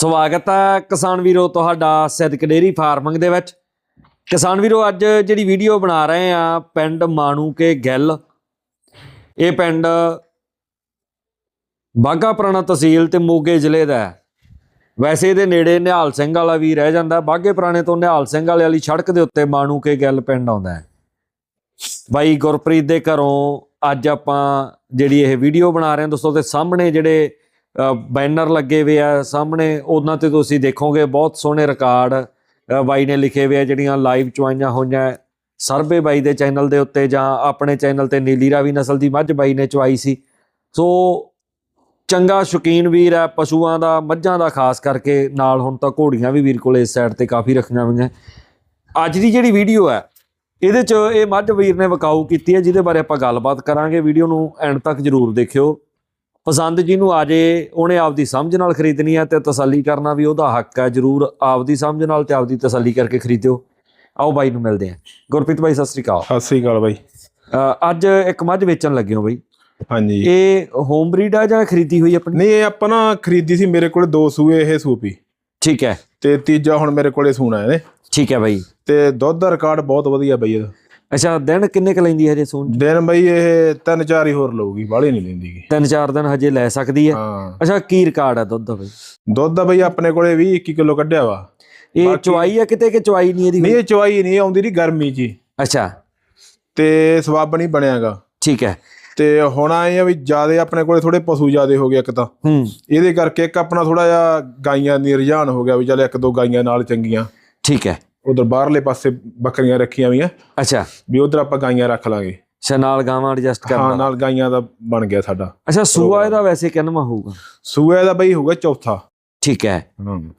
ਸਵਾਗਤ ਹੈ ਕਿਸਾਨ ਵੀਰੋ ਤੁਹਾਡਾ ਸਿੱਧਕ ਡੇਰੀ ਫਾਰਮਿੰਗ ਦੇ ਵਿੱਚ। ਕਿਸਾਨ ਵੀਰੋ, ਅੱਜ ਜਿਹੜੀ ਵੀਡੀਓ ਬਣਾ ਰਹੇ ਆ ਪਿੰਡ ਮਾਣੂ ਕੇ ਗਿੱਲ। ਇਹ ਪਿੰਡ ਬਾਗਾ ਪੁਰਾਣਾ ਤਹਿਸੀਲ ਤੇ ਮੋਗੇ ਜ਼ਿਲ੍ਹੇ ਦਾ ਹੈ। ਵੈਸੇ ਇਹਦੇ ਨੇੜੇ ਨਿਹਾਲ ਸਿੰਘ ਵਾਲਾ ਵੀ ਰਹਿ ਜਾਂਦਾ ਬਾਗੇ ਪੁਰਾਣੇ ਤੋਂ ਨਿਹਾਲ ਸਿੰਘ ਵਾਲੇ ਵਾਲੀ ਸੜਕ ਦੇ ਉੱਤੇ ਮਾਣੂ ਕੇ ਗਿੱਲ ਪਿੰਡ ਆਉਂਦਾ ਹੈ। ਬਾਈ ਗੁਰਪ੍ਰੀਤ ਦੇ ਘਰੋਂ ਅੱਜ ਆਪਾਂ ਜਿਹੜੀ ਇਹ ਵੀਡੀਓ ਬਣਾ ਰਹੇ ਹਾਂ, ਦੋਸਤੋ ਤੇ ਸਾਹਮਣੇ ਜਿਹੜੇ ਬੈਨਰ ਲੱਗੇ ਹੋਏ ਆ ਸਾਹਮਣੇ, ਉਹਨਾਂ ਤੇ ਤੁਸੀਂ ਦੇਖੋਗੇ ਬਹੁਤ ਸੋਹਣੇ ਰਿਕਾਰਡ ਬਾਈ ਨੇ ਲਿਖੇ ਹੋਏ ਆ ਜਿਹੜੀਆਂ ਲਾਈਵ ਚਵਾਈਆਂ ਹੋਈਆਂ ਸਰਵੇ ਬਾਈ ਦੇ ਚੈਨਲ ਦੇ ਉੱਤੇ ਜਾਂ ਆਪਣੇ ਚੈਨਲ ਤੇ ਨੀਲੀ ਰਾਵੀ ਨਸਲ ਦੀ ਮੱਝ ਬਾਈ ਨੇ ਚਵਾਈ ਸੀ। ਸੋ, ਚੰਗਾ ਸ਼ੌਕੀਨ ਵੀਰ ਹੈ ਪਸ਼ੂਆਂ ਦਾ, ਮੱਝਾਂ ਦਾ ਖਾਸ ਕਰਕੇ, ਨਾਲ ਹੁਣ ਤਾਂ ਘੋੜੀਆਂ ਵੀ ਵੀਰ ਕੋਲੇ ਇਸ ਸਾਈਡ ਤੇ ਕਾਫੀ ਰੱਖੀਆਂ ਹੋਈਆਂ। ਅੱਜ ਦੀ ਜਿਹੜੀ ਵੀਡੀਓ ਹੈ ਇਹਦੇ ਚ ਇਹ ਮੱਝ ਵੀਰ ਨੇ ਵਿਕਾਊ ਕੀਤੀ ਹੈ ਜਿਹਦੇ ਬਾਰੇ ਆਪਾਂ ਗੱਲਬਾਤ ਕਰਾਂਗੇ ਵੀਡੀਓ ਨੂੰ ਐਂਡ ਤੱਕ ਜਰੂਰ ਦੇਖਿਓ। ਪਸੰਦ ਜਿਹਨੂੰ ਆ ਜੇ ਉਹਨੇ ਆਪਦੀ ਸਮਝ ਨਾਲ ਖਰੀਦਣੀ ਹੈ ਤੇ ਤਸੱਲੀ ਕਰਨਾ ਵੀ ਉਹਦਾ ਹੱਕ ਹੈ ਜਰੂਰ ਆਪਦੀ ਸਮਝ ਨਾਲ ਤੇ ਆਪਦੀ ਤਸੱਲੀ ਕਰਕੇ ਖਰੀਦਿਓ। ਆਓ ਬਾਈ ਨੂੰ ਮਿਲਦੇ ਹਾਂ ਗੁਰਪ੍ਰੀਤ ਬਾਈ ਸਤਿ ਸ੍ਰੀ ਅਕਾਲ। ਸਤਿ ਸ੍ਰੀ ਅਕਾਲ ਬਾਈ। ਅੱਜ ਇੱਕ ਮੱਝ ਵੇਚਣ ਲੱਗੇ ਹੋ ਬਾਈ। ਹਾਂਜੀ। ਇਹ ਹੋਮ ਬਰੀਡ ਆ ਜਾਂ ਖਰੀਦੀ ਹੋਈ ਆਪਣੀ? ਨਹੀਂ ਇਹ ਆਪਾਂ ਨਾ ਖਰੀਦੀ ਸੀ ਮੇਰੇ ਕੋਲੇ ਦੋ ਸੂਏ ਇਹ ਸੂਪੀ ਠੀਕ ਹੈ। ਤੇ ਤੀਜਾ ਹੁਣ ਮੇਰੇ ਕੋਲੇ ਸੂਣਾ ਇਹਨੇ। ਠੀਕ ਹੈ ਬਾਈ। ਤੇ ਦੁੱਧ ਦਾ ਰਿਕਾਰਡ ਬਹੁਤ ਵਧੀਆ ਬਈ ਇਹਦਾ। ਅੱਛਾ ਦਿਨ ਕਿੰਨੇ ਕ ਲੈਂਦੀ ਹੈ ਹਜੇ ਸੂਣ? ਦਿਨ ਬਈ ਇਹ ਤਿੰਨ ਚਾਰ ਹੀ ਹੋਰ ਲਊਗੀ ਬਾਹਲੀ ਨਹੀਂ ਲੈਂਦੀਗੀ ਤਿੰਨ ਚਾਰ ਦਿਨ ਹਜੇ ਲੈ ਸਕਦੀ ਹੈ। ਹਾਂ। ਅੱਛਾ ਕੀ ਰਿਕਾਰਡ ਹੈ ਦੁੱਧ ਦਾ ਬਾਈ? ਦੁੱਧ ਦਾ ਬਈ ਆਪਣੇ ਕੋਲੇ 20 21 ਕਿਲੋ ਕੱਢਿਆ ਵਾ। ਇਹ ਚੁਆਈ ਹੈ ਕਿਤੇ ਕਿ ਚੁਆਈ ਨਹੀਂ ਇਹਦੀ ਨਹੀਂ ਇਹ ਚਵਾਈ ਨਹੀਂ ਆਉਂਦੀ ਨਹੀਂ ਗਰਮੀ ਹੀ। ਅੱਛਾ। ਤੇ ਸਵਾਬ ਨਹੀਂ ਬਣਿਆਗਾ ਠੀਕ ਹੈ। ਤੇ ਹੁਣ ਆਏ ਆ ਵੀ ਜਿਆਦੇ ਆਪਣੇ ਕੋਲੇ ਥੋੜੇ ਪਸ਼ੂ ਜਿਆਦੇ ਹੋ ਗਏ ਇੱਕ ਤਾਂ। ਹੂੰ। ਇਹਦੇ ਕਰਕੇ ਇੱਕ ਆਪਣਾ ਥੋੜਾ ਜਿਹਾ ਗਾਈਆਂ ਦੀ ਰੁਝਾਨ ਹੋ ਗਿਆ ਵੀ ਚੱਲ ਇੱਕ ਦੋ ਗਾਈਆਂ ਨਾਲ ਚੰਗੀਆਂ। ਠੀਕ ਹੈ। ਉਧਰ ਬਾਹਰਲੇ ਪਾਸੇ ਬੱਕਰੀਆਂ ਰੱਖੀਆਂ ਵੀਆਂ ਅੱਛਾ। ਵੀ ਉਧਰ ਆਪਾਂ ਗਾਈਆਂ ਰੱਖ ਲਾਂਗੇ। ਅੱਛਾ ਨਾਲ ਗਾਵਾਂ ਐਡਜਸਟ ਹਾਂ ਕਰਨਾ ਨਾਲ ਗਾਈਆਂ ਦਾ ਬਣ ਗਿਆ ਸਾਡਾ। ਅੱਛਾ ਸੂਆ ਇਹਦਾ ਵੈਸੇ ਕਿੰਨਵਾ ਹੋਊਗਾ? ਸੂਏ ਦਾ ਬਈ ਹੋਊਗਾ ਚੌਥਾ। ਠੀਕ ਹੈ।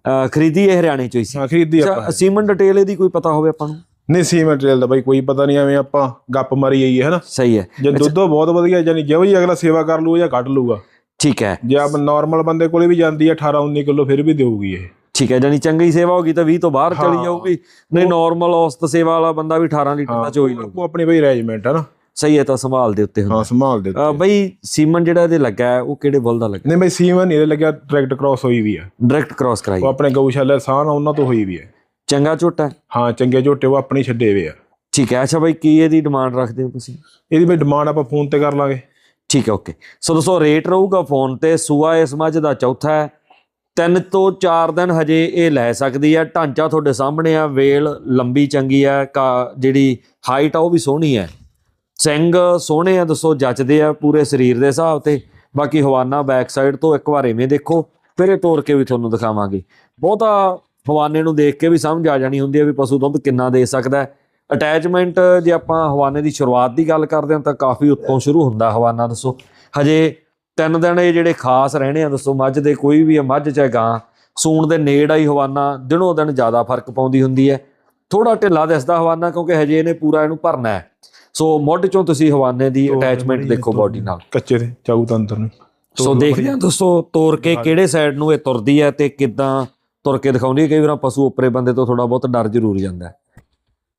ਹਾਂ। ਖਰੀਦੀ ਇਹ ਹਰਿਆਣੇ ਚੋਂ ਹੀ ਸੀ। ਹਾਂ ਖਰੀਦੀ ਆਪਾਂ। ਸੀਮਨ ਡਿਟੇਲ ਇਹਦੀ ਕੋਈ ਪਤਾ ਹੋਵੇ ਆਪਾਂ ਨੂੰ? ਨਹੀਂ ਸੀ ਮਟੀਰੀਅਲ ਦਾ ਬਈ ਕੋਈ ਪਤਾ ਨਹੀਂ ਐਵੇਂ ਆਪਾਂ ਗੱਪ ਮਾਰੀ ਜਾਈਏ ਹਨਾ ਸਹੀ ਹੈ। ਜੇ ਦੁੱਧੋ ਬਹੁਤ ਵਧੀਆ ਯਾਨੀ ਜਿਹੋ ਜੀ ਅਗਲਾ ਸੇਵਾ ਕਰ ਲੂ ਜਾਂ ਕੱਢ ਲੂਗਾ ਠੀਕ ਹੈ। ਜੇ ਆਪ ਨਾਰਮਲ ਬੰਦੇ ਕੋਲੇ ਵੀ ਜਾਂਦੀ ਹੈ 18 19 ਕਿਲੋ ਫਿਰ ਵੀ ਦੇਊਗੀ ਇਹ। ਠੀਕ ਹੈ ਜਾਨੀ ਚੰਗੀ ਸੇਵਾ ਹੋਗੀ ਤਾਂ 20 ਤੋਂ ਬਾਹਰ ਚਲੀ। ਜਾਊਗੀ। ਨਹੀਂ ਨਾਰਮਲ ਔਸਤ ਸੇਵਾ ਵਾਲਾ ਬੰਦਾ ਵੀ 18 ਲੀਟਰ ਦਾ ਚੋਈ ਲਊ। ਉਹ ਆਪਣੀ ਬਈ ਅਰੇਂਜਮੈਂਟ ਹੈ ਨਾ। ਸਹੀ ਹੈ ਤਾਂ ਸੰਭਾਲ ਦੇ ਉੱਤੇ ਹੁੰਦਾ। ਹਾਂ ਸੰਭਾਲ ਦੇ ਅ, ਬਈ ਸੀਮਨ ਜਿਹੜਾ ਇਹਦੇ ਲੱਗਾ ਉਹ ਕਿਹੜੇ ਬੁੱਲ ਦਾ ਲੱਗਾ? ਨਹੀਂ ਬਈ ਸੀਮਨ ਨਹੀਂ ਇਹਦੇ ਲੱਗਿਆ ਡਾਇਰੈਕਟ ਕ੍ਰਾਸ ਹੋਈ ਵੀ ਆ। ਡਾਇਰੈਕਟ ਕ੍ਰਾਸ ਕਰਾਈ। ਉਹ ਆਪਣੇ ਗਊਸ਼ਾਲਾ ਸਾਨ ਉਹਨਾਂ ਤੋਂ ਹੋਈ ਵੀ ਹੈ ਚੰਗਾ ਝੋਟਾ? ਹਾਂ? ਚੰਗੇ ਝੋਟੇ ਉਹ ਆਪਣੀ ਛੱਡੇ ਵੇ ਆ। ਠੀਕ ਹੈ ਅੱਛਾ ਬਈ ਕੀ ਇਹਦੀ ਡਿਮਾਂਡ ਰੱਖਦੇ ਹੋ ਤੁਸੀਂ? ਇਹਦੀ ਬਈ ਡਿਮਾਂਡ ਆਪਾਂ ਫੋਨ ਤੇ ਕਰ ਲਾਂਗੇ। ਠੀਕ ਹੈ ਓਕੇ ਸੋ ਦੋਸਤੋ ਰੇਟ ਰਹੂਗਾ ਫੋਨ ਤੇ। ਸੂਆ ਇਸ ਮੱਝ ਦਾ ਚੌਥਾ ਹੈ। ਤਿੰਨ ਤੋਂ ਚਾਰ ਦਿਨ ਹਜੇ ਇਹ ਲੈ ਸਕਦੀ ਹੈ। ਢਾਂਚਾ ਤੁਹਾਡੇ ਸਾਹਮਣੇ ਆ, ਵੇਲ ਲੰਬੀ ਚੰਗੀ ਹੈ, ਕਾ- ਜਿਹੜੀ ਹਾਈਟ ਆ ਉਹ ਵੀ ਸੋਹਣੀ ਹੈ। ਸਿੰਘ ਸੋਹਣੇ ਆ, ਦੱਸੋ ਜੱਚਦੇ ਆ ਪੂਰੇ ਸਰੀਰ ਦੇ ਹਿਸਾਬ ਤੇ। ਬਾਕੀ ਹਵਾਨਾ ਬੈਕ ਸਾਈਡ ਤੋਂ ਇੱਕ ਵਾਰ ਐਵੇਂ ਦੇਖੋ, ਫਿਰ ਇਹ ਤੋੜ ਕੇ ਵੀ ਤੁਹਾਨੂੰ ਦਿਖਾਵਾਂਗੇ। ਬਹੁਤਾ ਹਵਾਨੇ ਨੂੰ ਦੇਖ ਕੇ ਵੀ ਸਮਝ ਆ ਜਾਣੀ ਹੁੰਦੀ ਹੈ ਵੀ ਪਸ਼ੂ ਦੁੱਧ ਕਿੰਨਾ ਦੇ ਸਕਦਾ ਹੈ। ਅਟੈਚਮੈਂਟ ਜੇ ਆਪਾਂ ਹਵਾਨੇ ਦੀ ਸ਼ੁਰੂਆਤ ਦੀ ਗੱਲ ਕਰਦੇ ਹਾਂ ਤਾਂ ਕਾਫੀ ਉੱਤੋਂ ਸ਼ੁਰੂ ਹੁੰਦਾ ਹਵਾਨਾ, ਦੱਸੋ। ਹਜੇ ਤਿੰਨ ਦਿਨ ਇਹ ਜਿਹੜੇ ਖਾਸ ਰਹਿਣੇ ਆ ਦੱਸੋ ਮੱਝ ਦੇ ਕੋਈ ਵੀ ਆ ਮੱਝ ਚਾਹੇ ਗਾਂ ਸੂਣ ਦੇ ਨੇੜ ਆਈ ਹਵਾਨਾ ਦਿਨੋਂ ਦਿਨ ਜ਼ਿਆਦਾ ਫ਼ਰਕ ਪਾਉਂਦੀ ਹੁੰਦੀ ਹੈ। ਥੋੜਾ ਢਿੱਲਾ ਦਿਸਦਾ ਹਵਾਨਾ ਕਿਉਂਕਿ ਹਜੇ ਇਹਨੇ ਪੂਰਾ ਇਹਨੂੰ ਭਰਨਾ ਹੈ। ਸੋ ਮੁੱਢ ਚੋਂ ਤੁਸੀਂ ਹਵਾਨੇ ਦੀ ਅਟੈਚਮੈਂਟ ਦੇਖੋ ਬਾਡੀ ਨਾਲ। ਕੱਚੇ ਤੇ ਚਾਊ ਤੰਤਰ ਨੂੰ। ਸੋ ਦੇਖਦੇ ਹਾਂ ਦੋਸਤੋ ਤੋਰ ਕੇ ਕਿਹੜੇ ਸਾਈਡ ਨੂੰ ਇਹ ਤੁਰਦੀ ਹੈ ਤੇ ਕਿੱਦਾਂ ਤੁਰ ਕੇ ਦਿਖਾਉਂਦੀ ਹੈ। ਕਈ ਵਾਰ ਪਸ਼ੂ ਉੱਪਰੇ ਬੰਦੇ ਤੋਂ ਥੋੜਾ ਬਹੁਤ ਡਰ ਜ਼ਰੂਰ ਜਾਂਦਾ ਹੈ।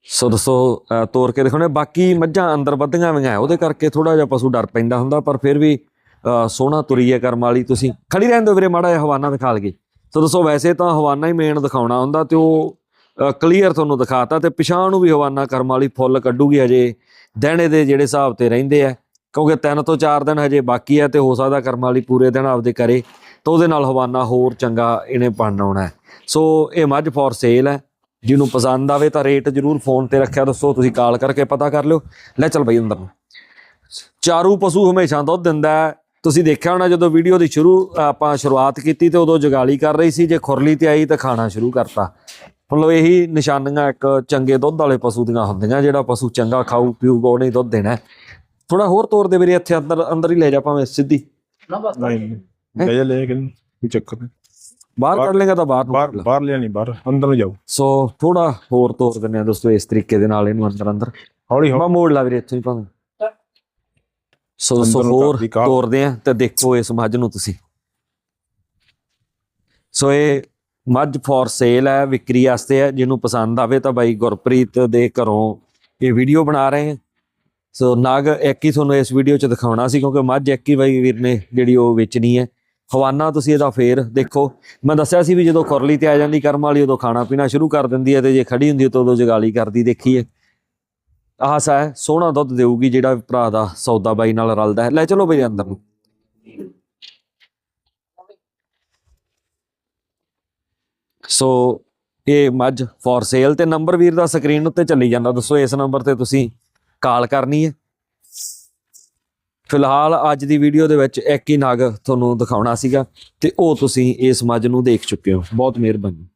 ਸੋ ਦੋਸਤੋ ਤੋਰ ਕੇ ਦਿਖਾਉਣੇ ਬਾਕੀ ਮੱਝਾਂ ਅੰਦਰ ਵੱਧੀਆਂ ਹੋਈਆਂ ਉਹਦੇ ਕਰਕੇ ਥੋੜਾ ਜਿਹਾ ਪਸ਼ੂ ਡਰ ਪੈਂਦਾ ਹੁੰਦਾ ਪਰ ਫਿਰ ਵੀ ਸੋਹਣਾ ਤੁਰੀ ਹੈ ਕਰਮ ਵਾਲੀ, ਤੁਸੀਂ ਖੜੀ ਰਹਿੰਦੇ ਹੋ ਵੀਰੇ, ਮਾੜਾ ਜਿਹਾ ਹਵਾਨਾ ਦਿਖਾ ਲਗੇ ਸੋ ਦੱਸੋ, ਵੈਸੇ ਤਾਂ ਹਵਾਨਾ ਹੀ ਮੇਨ ਦਿਖਾਉਣਾ ਹੁੰਦਾ ਤੇ ਉਹ ਕਲੀਅਰ ਤੁਹਾਨੂੰ ਦਿਖਾਤਾ ਤੇ ਪਿਛਾਂ ਨੂੰ ਵੀ ਹਵਾਨਾ ਕਰਮ ਵਾਲੀ ਫੁੱਲ ਕੱਢੂਗੀ ਹਜੇ। ਦਿਨੇ ਦੇ ਜਿਹੜੇ ਹਿਸਾਬ ਤੇ ਰਹਿੰਦੇ ਆ, ਕਿਉਂਕਿ ਤਿੰਨ ਤੋਂ ਚਾਰ ਦਿਨ ਹਜੇ ਬਾਕੀ ਹੈ ਤੇ ਹੋ ਸਕਦਾ ਕਰਮ ਵਾਲੀ ਪੂਰੇ ਦਿਨ ਆਪਦੇ ਕਰੇ, ਤਾਂ ਉਹਦੇ ਨਾਲ ਹਵਾਨਾ ਹੋਰ ਚੰਗਾ ਇਹਨੇ ਬਣ ਆਉਣਾ ਸੋ ਇਹ ਮੱਝ ਫॉर ਸੇਲ ਹੈ, ਜਿਹਨੂੰ ਪਸੰਦ ਆਵੇ ਤਾਂ ਰੇਟ ਜਰੂਰ ਫੋਨ ਤੇ ਰੱਖਿਆ ਦੱਸੋ, ਤੁਸੀਂ ਕਾਲ ਕਰਕੇ ਪਤਾ ਕਰ ਲਿਓ। ਲੈ ਚੱਲ ਬਈ ਅੰਦਰ ਨੂੰ। ਚਾਰੂ ਪਸ਼ੂ ਹਮੇਸ਼ਾ ਦੁੱਧ ਦਿੰਦਾ ਤੁਸੀਂ ਦੇਖਿਆ ਹੋਣਾ ਜਦੋਂ ਵੀਡੀਓ ਦੀ ਸ਼ੁਰੂ ਆਪਾਂ ਸ਼ੁਰੂਆਤ ਕੀਤੀ ਤੇ ਉਦੋਂ ਜਗਾਲੀ ਕਰ ਰਹੀ ਸੀ ਜੇ ਖੁਰਲੀ ਤੇ ਆਈ ਤਾਂ ਖਾਣਾ ਸ਼ੁਰੂ ਕਰਤਾ। ਮਤਲਬ ਇਹੀ ਨਿਸ਼ਾਨੀਆਂ ਇੱਕ ਚੰਗੇ ਦੁੱਧ ਵਾਲੇ ਪਸ਼ੂ ਦੀਆਂ ਹੁੰਦੀਆਂ ਜਿਹੜਾ ਪਸ਼ੂ ਚੰਗਾ ਖਾਊ ਪੀਊਗਾ ਉਹਨੇ ਦੁੱਧ ਦੇਣਾ। ਥੋੜਾ ਹੋਰ ਤੋਰ ਦੇ ਵੀਰੇ ਇੱਥੇ ਅੰਦਰ ਅੰਦਰ ਹੀ ਲੈ ਜਾ ਭਾਵੇਂ ਸਿੱਧੀ। ਨਹੀਂ ਲੈ ਜਾ ਲੈ ਕੇ ਕੋਈ ਚੱਕਰ ਨਹੀਂ। ਬਾਹਰ ਕੱਢ ਲੇਗਾ ਤਾਂ ਬਾਹਰ ਨੂੰ ਬਾਹਰ। ਬਾਹਰ ਲਿਆ ਨਹੀਂ ਬਾਹਰ। ਅੰਦਰ ਨੂੰ ਜਾਓ। ਸੋ ਥੋੜਾ ਹੋਰ ਤੋਰ ਦਿੰਦੇ ਆ ਦੋਸਤੋ ਇਸ ਤਰੀਕੇ ਦੇ ਨਾਲ ਇਹਨੂੰ ਅੰਦਰ ਅੰਦਰ। ਹੌਲੀ ਹੌਲੀ। ਮੈਂ ਮੋੜ ਲਾ ਵੀਰੇ ਇੱਥੋਂ ਹੀ ਭਾਵੇਂ। ਸੋ ਦੋਸਤੋ ਹੋਰ। ਤੋਰਦੇ ਆ ਤੇ ਦੇਖੋ ਇਸ ਮੱਝ ਨੂੰ ਤੁਸੀਂ। ਸੋ ਇਹ ਮੱਝ ਫॉर ਸੇਲ ਹੈ ਵਿਕਰੀ ਵਾਸਤੇ ਹੈ ਜਿਹਨੂੰ ਪਸੰਦ ਆਵੇ ਤਾਂ ਬਾਈ ਗੁਰਪ੍ਰੀਤ ਦੇ ਘਰੋਂ ਇਹ ਵੀਡੀਓ ਬਣਾ ਰਹੇ ਹਾਂ। ਸੋ ਨਾਗ ਇੱਕ ਹੀ ਤੁਹਾਨੂੰ ਇਸ ਵੀਡੀਓ 'ਚ ਦਿਖਾਉਣਾ ਸੀ ਕਿਉਂਕਿ ਮੱਝ ਇੱਕ ਹੀ ਬਾਈ ਵੀਰ ਨੇ ਜਿਹੜੀ ਉਹ ਵੇਚਣੀ ਹੈ। ਹਵਾਨਾ ਤੁਸੀਂ ਇਹਦਾ ਫੇਰ ਦੇਖੋ। ਮੈਂ ਦੱਸਿਆ ਸੀ ਵੀ ਜਦੋਂ ਖੁਰਲੀ ਤੇ ਆ ਜਾਂਦੀ ਕਰਮ ਵਾਲੀ ਉਦੋਂ ਖਾਣਾ ਪੀਣਾ ਸ਼ੁਰੂ ਕਰ ਦਿੰਦੀ ਹੈ ਤੇ ਜੇ ਖੜੀ ਹੁੰਦੀ ਹੈ ਤਾਂ ਉਦੋਂ ਜਗਾਲੀ ਕਰਦੀ ਦੇਖੀਏ ਆਸਾ ਹੈ, ਸੋਹਣਾ ਦੁੱਧ ਦੇਊਗੀ ਜਿਹੜਾ ਭਰਾ ਦਾ ਸੌਦਾ ਬਾਈ ਨਾਲ ਰਲਦਾ ਹੈ। ਲੈ ਚਲੋ ਬਈ ਅੰਦਰ ਨੂੰ। ਸੋ ਇਹ ਮੱਝ ਫॉर ਸੇਲ ਤੇ ਨੰਬਰ ਵੀਰ ਦਾ ਸਕਰੀਨ ਉੱਤੇ ਚੱਲੀ ਜਾਂਦਾ। ਦੱਸੋ ਇਸ ਨੰਬਰ ਤੇ ਤੁਸੀਂ ਕਾਲ ਕਰਨੀ ਹੈ। ਫਿਲਹਾਲ ਅੱਜ ਦੀ ਵੀਡੀਓ ਦੇ ਵਿੱਚ ਇੱਕ ਹੀ ਨਗ ਤੁਹਾਨੂੰ ਦਿਖਾਉਣਾ ਸੀਗਾ ਤੇ ਉਹ ਤੁਸੀਂ ਇਸ ਮੱਝ ਨੂੰ ਦੇਖ ਚੁੱਕੇ ਹੋ। ਬਹੁਤ ਮਿਹਰਬਾਨੀ।